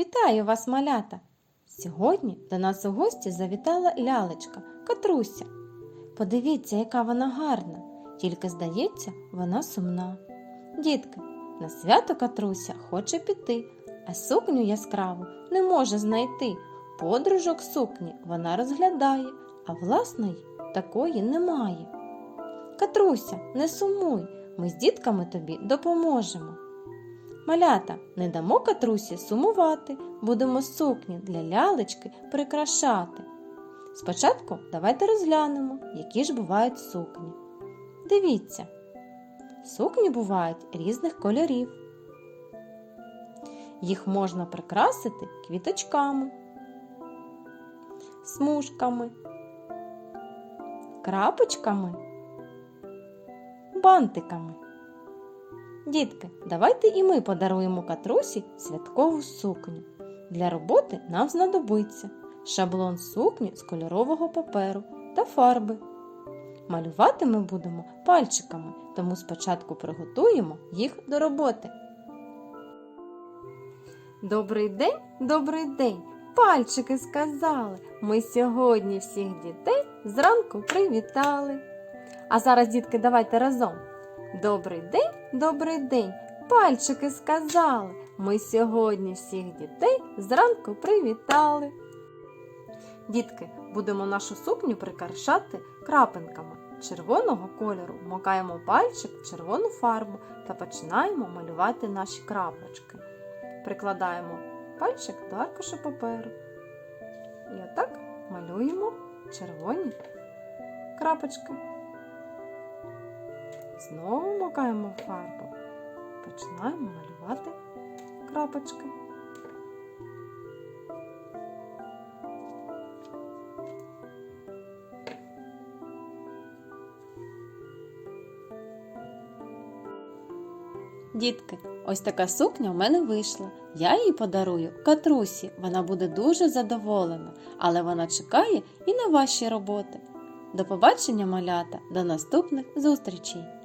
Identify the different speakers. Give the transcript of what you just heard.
Speaker 1: Вітаю вас, малята! Сьогодні до нас у гості завітала лялечка Катруся. Подивіться, яка вона гарна, тільки здається, вона сумна. Дітки, на свято Катруся хоче піти, а сукню яскраву не може знайти. Подружок сукні вона розглядає, а власної такої немає. Катруся, не сумуй, ми з дітками тобі допоможемо. Малята, не дамо катрусі сумувати, будемо сукні для лялечки прикрашати. Спочатку давайте розглянемо, які ж бувають сукні. Дивіться, сукні бувають різних кольорів. Їх можна прикрасити квіточками, смужками, крапочками, бантиками. Дітки, давайте і ми подаруємо катрусі святкову сукню. Для роботи нам знадобиться шаблон сукні з кольорового паперу та фарби. Малювати ми будемо пальчиками, тому спочатку приготуємо їх до роботи. Добрий день, добрий день! Пальчики сказали. Ми сьогодні всіх дітей зранку привітали. А зараз, дітки, давайте разом. Добрий день, добрий день! Пальчики сказали. Ми сьогодні всіх дітей зранку привітали. Дітки, будемо нашу сукню прикрашати крапинками червоного кольору. Макаємо пальчик в червону фарбу та починаємо малювати наші крапочки. Прикладаємо пальчик до аркуша паперу. І отак малюємо червоні крапочки. Знову макаємо фарбу. Починаємо малювати крапочки. Дітки, ось така сукня в мене вийшла. Я її подарую катрусі. Вона буде дуже задоволена, але вона чекає і на ваші роботи. До побачення, малята, до наступних зустрічей!